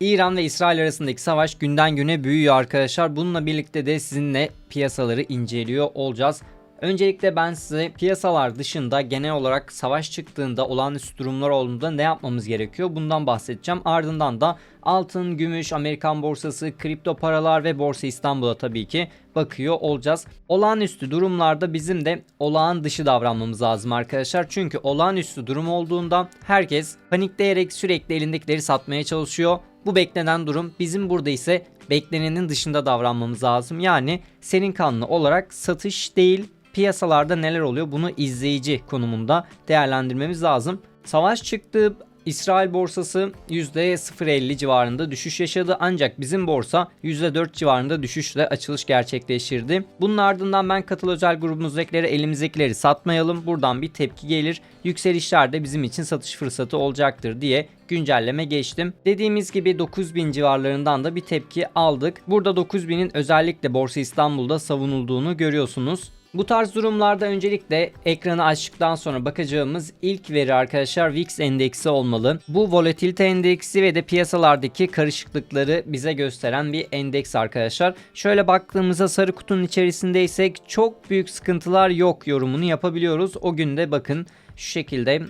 İran ve İsrail arasındaki savaş günden güne büyüyor arkadaşlar. Bununla birlikte de sizinle piyasaları inceliyor olacağız. Öncelikle ben size piyasalar dışında genel olarak savaş çıktığında olağanüstü durumlar olduğunda ne yapmamız gerekiyor bundan bahsedeceğim. Ardından da altın, gümüş, Amerikan borsası, kripto paralar ve Borsa İstanbul'a tabii ki bakıyor olacağız. Olağanüstü durumlarda bizim de olağan dışı davranmamız lazım arkadaşlar. Çünkü olağanüstü durum olduğunda herkes panikleyerek sürekli elindekileri satmaya çalışıyor. Bu beklenen durum bizim burada ise beklenenin dışında davranmamız lazım. Yani senin kanlı olarak satış değil piyasalarda neler oluyor bunu izleyici konumunda değerlendirmemiz lazım. Savaş çıktı İsrail borsası %0.50 civarında düşüş yaşadı ancak bizim borsa %4 civarında düşüşle açılış gerçekleştirdi. Bunun ardından ben katıl özel grubumuzdakileri elimizdekileri satmayalım buradan bir tepki gelir. Yükselişler de bizim için satış fırsatı olacaktır diye güncelleme geçtim. Dediğimiz gibi 9000 civarlarından da bir tepki aldık. Burada 9000'in özellikle Borsa İstanbul'da savunulduğunu görüyorsunuz. Bu tarz durumlarda öncelikle ekranı açtıktan sonra bakacağımız ilk veri arkadaşlar VIX endeksi olmalı. Bu volatilite endeksi ve de piyasalardaki karışıklıkları bize gösteren bir endeks arkadaşlar. Şöyle baktığımızda sarı kutunun içerisindeysek çok büyük sıkıntılar yok yorumunu yapabiliyoruz. O günde bakın şu şekilde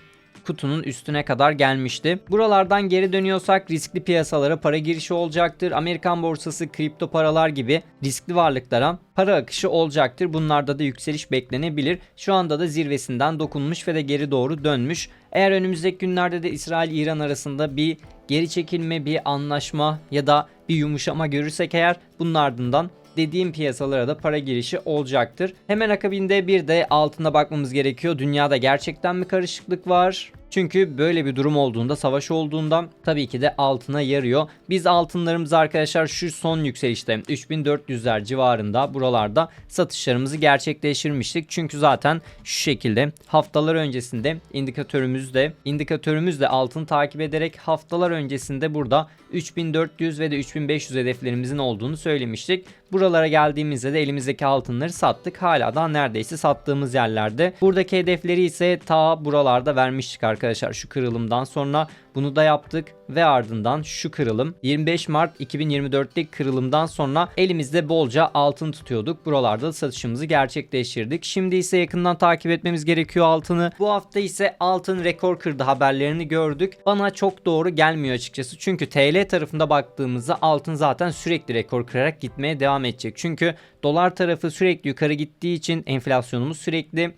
kutunun üstüne kadar gelmişti. Buralardan geri dönüyorsak riskli piyasalara para girişi olacaktır. Amerikan borsası, kripto paralar gibi riskli varlıklara para akışı olacaktır. Bunlarda da yükseliş beklenebilir. Şu anda da zirvesinden dokunmuş ve de geri doğru dönmüş. Eğer önümüzdeki günlerde de İsrail-İran arasında bir geri çekilme, bir anlaşma ya da bir yumuşama görürsek eğer bunun ardından dediğim piyasalara da para girişi olacaktır. Hemen akabinde bir de altına bakmamız gerekiyor. Dünyada gerçekten mi karışıklık var? Çünkü böyle bir durum olduğunda, savaş olduğunda tabii ki de altına yarıyor. Biz altınlarımızı arkadaşlar şu son yükselişte 3400'ler civarında buralarda satışlarımızı gerçekleştirmiştik. Çünkü zaten şu şekilde haftalar öncesinde indikatörümüz de indikatörümüz de altın takip ederek haftalar öncesinde burada 3400 ve de 3500 hedeflerimizin olduğunu söylemiştik. Buralara geldiğimizde de elimizdeki altınları sattık. Hala da neredeyse sattığımız yerlerde. Buradaki hedefleri ise ta buralarda vermiştik arkadaşlar şu kırılımdan sonra. Bunu da yaptık ve ardından şu kırılım 25 Mart 2024'teki kırılımdan sonra elimizde bolca altın tutuyorduk. Buralarda da satışımızı gerçekleştirdik. Şimdi ise yakından takip etmemiz gerekiyor altını. Bu hafta ise altın rekor kırdı haberlerini gördük. Bana çok doğru gelmiyor açıkçası. Çünkü TL tarafında baktığımızda altın zaten sürekli rekor kırarak gitmeye devam edecek. Çünkü dolar tarafı sürekli yukarı gittiği için enflasyonumuz sürekli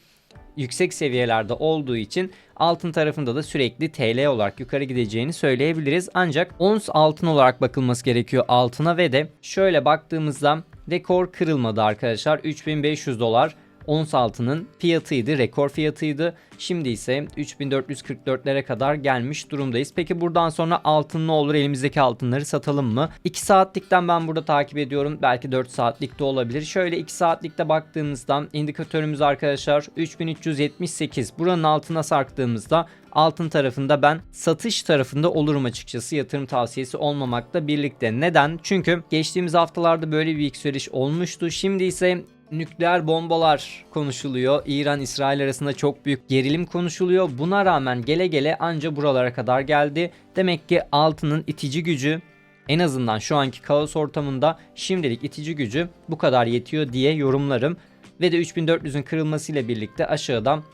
yüksek seviyelerde olduğu için altın tarafında da sürekli TL olarak yukarı gideceğini söyleyebiliriz. Ancak ons altın olarak bakılması gerekiyor altına ve de şöyle baktığımızda rekor kırılmadı arkadaşlar. 3500 dolar ons altının fiyatıydı, rekor fiyatıydı. Şimdi ise 3444'lere kadar gelmiş durumdayız. Peki buradan sonra altın ne olur? Elimizdeki altınları satalım mı? 2 saatlikten ben burada takip ediyorum. Belki 4 saatlikte olabilir. Şöyle 2 saatlikte baktığımızda indikatörümüz arkadaşlar 3378. Buranın altına sarktığımızda altın tarafında ben satış tarafında olurum açıkçası yatırım tavsiyesi olmamakla birlikte. Neden? Çünkü geçtiğimiz haftalarda böyle bir yükseliş olmuştu. Şimdi ise nükleer bombalar konuşuluyor. İran-İsrail arasında çok büyük gerilim konuşuluyor. Buna rağmen gele gele anca buralara kadar geldi. Demek ki altının itici gücü en azından şu anki kaos ortamında şimdilik itici gücü bu kadar yetiyor diye yorumlarım. Ve de 3400'ün kırılmasıyla birlikte aşağıdan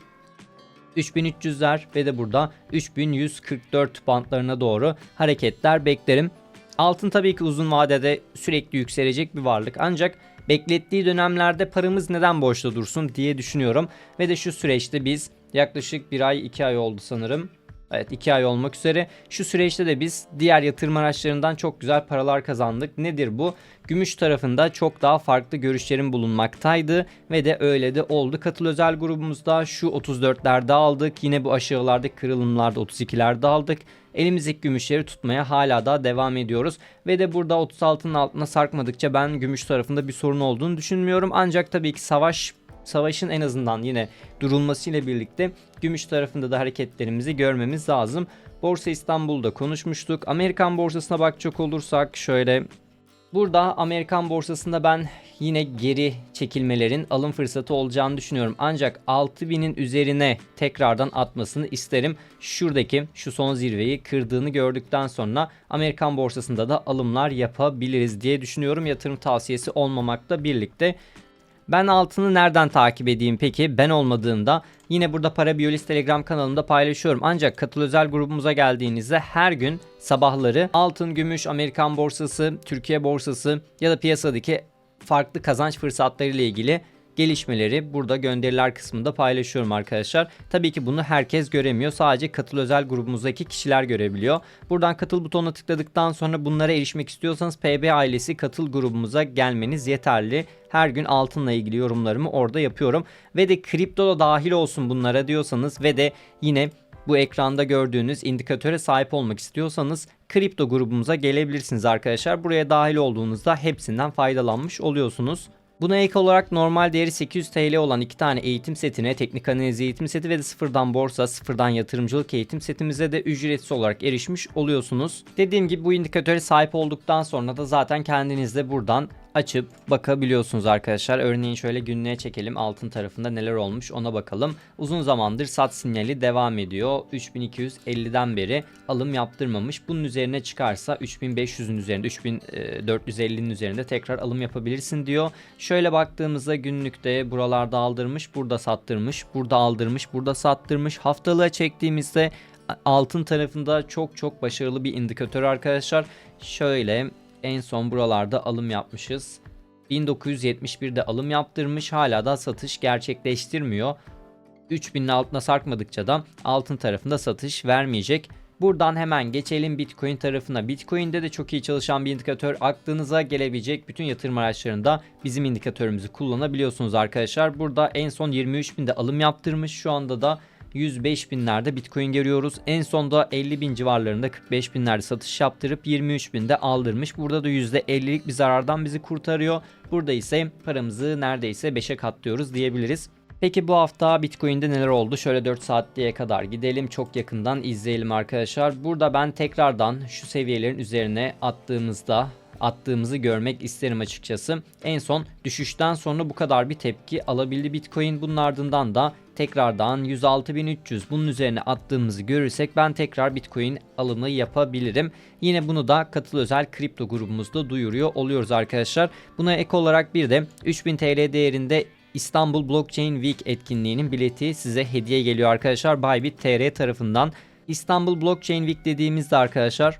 3300'ler ve de burada 3144 bantlarına doğru hareketler beklerim. Altın tabii ki uzun vadede sürekli yükselecek bir varlık ancak beklettiği dönemlerde paramız neden boşta dursun diye düşünüyorum. Ve de şu süreçte biz yaklaşık bir ay iki ay oldu sanırım. Evet 2 ay olmak üzere. Şu süreçte de biz diğer yatırım araçlarından çok güzel paralar kazandık. Nedir bu? Gümüş tarafında çok daha farklı görüşlerin bulunmaktaydı ve de öyle de oldu. Katıl özel grubumuzda şu 34'lerde aldık. Yine bu aşağılardaki kırılımlarda 32'lerde aldık. Elimizdeki gümüşleri tutmaya hala daha devam ediyoruz. Ve de burada 36'nın altına sarkmadıkça ben gümüş tarafında bir sorun olduğunu düşünmüyorum. Ancak tabii ki savaş savaşın en azından yine durulmasıyla birlikte gümüş tarafında da hareketlerimizi görmemiz lazım. Borsa İstanbul'da konuşmuştuk. Amerikan borsasına bakacak olursak şöyle Burada Amerikan borsasında ben yine geri çekilmelerin alım fırsatı olacağını düşünüyorum. Ancak 6000'in üzerine tekrardan atmasını isterim. Şuradaki şu son zirveyi kırdığını gördükten sonra Amerikan borsasında da alımlar yapabiliriz diye düşünüyorum. Yatırım tavsiyesi olmamakla birlikte. Ben altını nereden takip edeyim peki? Ben olmadığında yine burada Para Biyolist Telegram kanalımda paylaşıyorum. Ancak katıl özel grubumuza geldiğinizde her gün sabahları altın, gümüş, Amerikan borsası, Türkiye borsası ya da piyasadaki farklı kazanç fırsatları ile ilgili gelişmeleri burada gönderiler kısmında paylaşıyorum arkadaşlar. Tabii ki bunu herkes göremiyor. Sadece katıl özel grubumuzdaki kişiler görebiliyor. Buradan katıl butonuna tıkladıktan sonra bunlara erişmek istiyorsanız PB ailesi katıl grubumuza gelmeniz yeterli. Her gün altınla ilgili yorumlarımı orada yapıyorum. Ve de kripto da dahil olsun bunlara diyorsanız ve de yine bu ekranda gördüğünüz indikatöre sahip olmak istiyorsanız kripto grubumuza gelebilirsiniz arkadaşlar. Buraya dahil olduğunuzda hepsinden faydalanmış oluyorsunuz. Buna ek olarak normal değeri 800 TL olan iki tane eğitim setine, teknik analiz eğitim seti ve de sıfırdan borsa, sıfırdan yatırımcılık eğitim setimize de ücretsiz olarak erişmiş oluyorsunuz. Dediğim gibi bu indikatöre sahip olduktan sonra da zaten kendiniz de buradan açıp bakabiliyorsunuz arkadaşlar. Örneğin şöyle günlüğe çekelim altın tarafında neler olmuş ona bakalım. Uzun zamandır sat sinyali devam ediyor. 3250'den beri alım yaptırmamış. Bunun üzerine çıkarsa 3500'ün üzerinde 3450'nin üzerinde tekrar alım yapabilirsin diyor. Şöyle baktığımızda günlükte buralarda aldırmış, burada sattırmış, burada aldırmış, burada sattırmış. Haftalığa çektiğimizde altın tarafında çok çok başarılı bir indikatör arkadaşlar. Şöyle en son buralarda alım yapmışız. 1971'de alım yaptırmış hala da satış gerçekleştirmiyor. 3000'in altına sarkmadıkça da altın tarafında satış vermeyecek. Buradan hemen geçelim Bitcoin tarafına. Bitcoin'de de çok iyi çalışan bir indikatör. Aklınıza gelebilecek bütün yatırım araçlarında bizim indikatörümüzü kullanabiliyorsunuz arkadaşlar. Burada en son 23.000'de alım yaptırmış. Şu anda da 105 binlerde Bitcoin görüyoruz. En sonda 50 bin civarlarında 45 binlerde satış yaptırıp 23 binde aldırmış. Burada da %50'lik bir zarardan bizi kurtarıyor. Burada ise paramızı neredeyse 5'e katlıyoruz diyebiliriz. Peki bu hafta Bitcoin'de neler oldu? Şöyle 4 saatliğe kadar gidelim. Çok yakından izleyelim arkadaşlar. Burada ben tekrardan şu seviyelerin üzerine attığımızda attığımızı görmek isterim açıkçası. En son düşüşten sonra bu kadar bir tepki alabildi Bitcoin. Bunun ardından da tekrardan 106.300 bunun üzerine attığımızı görürsek ben tekrar Bitcoin alımı yapabilirim. Yine bunu da katıl özel kripto grubumuzda duyuruyor oluyoruz arkadaşlar. Buna ek olarak bir de 3000 TL değerinde İstanbul Blockchain Week etkinliğinin bileti size hediye geliyor arkadaşlar. Bybit TR tarafından. İstanbul Blockchain Week dediğimizde arkadaşlar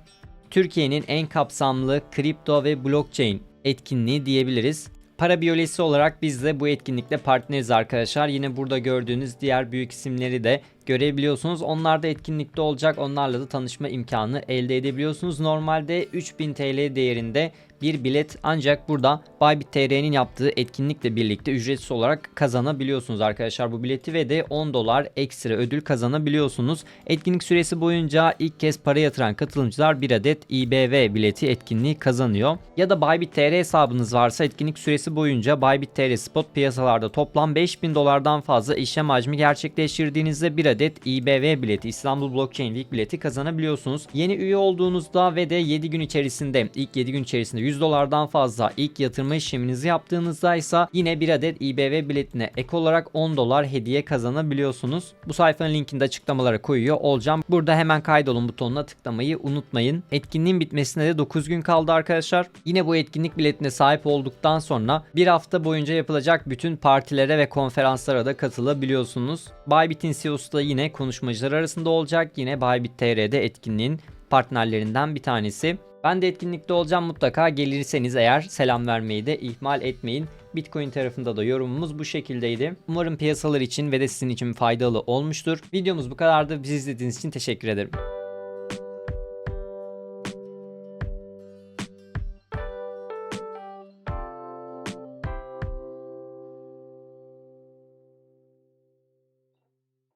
Türkiye'nin en kapsamlı kripto ve blockchain etkinliği diyebiliriz. Para biyolojisi olarak biz de bu etkinlikte partneriz arkadaşlar. Yine burada gördüğünüz diğer büyük isimleri de görebiliyorsunuz. Onlar da etkinlikte olacak. Onlarla da tanışma imkanı elde edebiliyorsunuz. Normalde 3000 TL değerinde bir bilet ancak burada Bybit TR'nin yaptığı etkinlikle birlikte ücretsiz olarak kazanabiliyorsunuz arkadaşlar bu bileti ve de 10 dolar ekstra ödül kazanabiliyorsunuz. Etkinlik süresi boyunca ilk kez para yatıran katılımcılar bir adet İBV bileti etkinliği kazanıyor. Ya da Bybit TR hesabınız varsa etkinlik süresi boyunca Bybit TR spot piyasalarda toplam 5000 dolardan fazla işlem hacmi gerçekleştirdiğinizde bir adet İBV bileti İstanbul Blockchain Week bileti kazanabiliyorsunuz. Yeni üye olduğunuzda ve de 7 gün içerisinde ilk 7 gün içerisinde 100 dolardan fazla ilk yatırma işleminizi yaptığınızda ise yine bir adet İBV biletine ek olarak 10 dolar hediye kazanabiliyorsunuz. Bu sayfanın linkini de açıklamalara koyuyor olacağım. Burada hemen kaydolun butonuna tıklamayı unutmayın. Etkinliğin bitmesine de 9 gün kaldı arkadaşlar. Yine bu etkinlik biletine sahip olduktan sonra bir hafta boyunca yapılacak bütün partilere ve konferanslara da katılabiliyorsunuz. Bybit'in CEO'su da yine konuşmacılar arasında olacak. Yine Bybit TR'de etkinliğin partnerlerinden bir tanesi. Ben de etkinlikte olacağım mutlaka gelirseniz eğer selam vermeyi de ihmal etmeyin. Bitcoin tarafında da yorumumuz bu şekildeydi. Umarım piyasalar için ve de sizin için faydalı olmuştur. Videomuz bu kadardı. Bizi izlediğiniz için teşekkür ederim.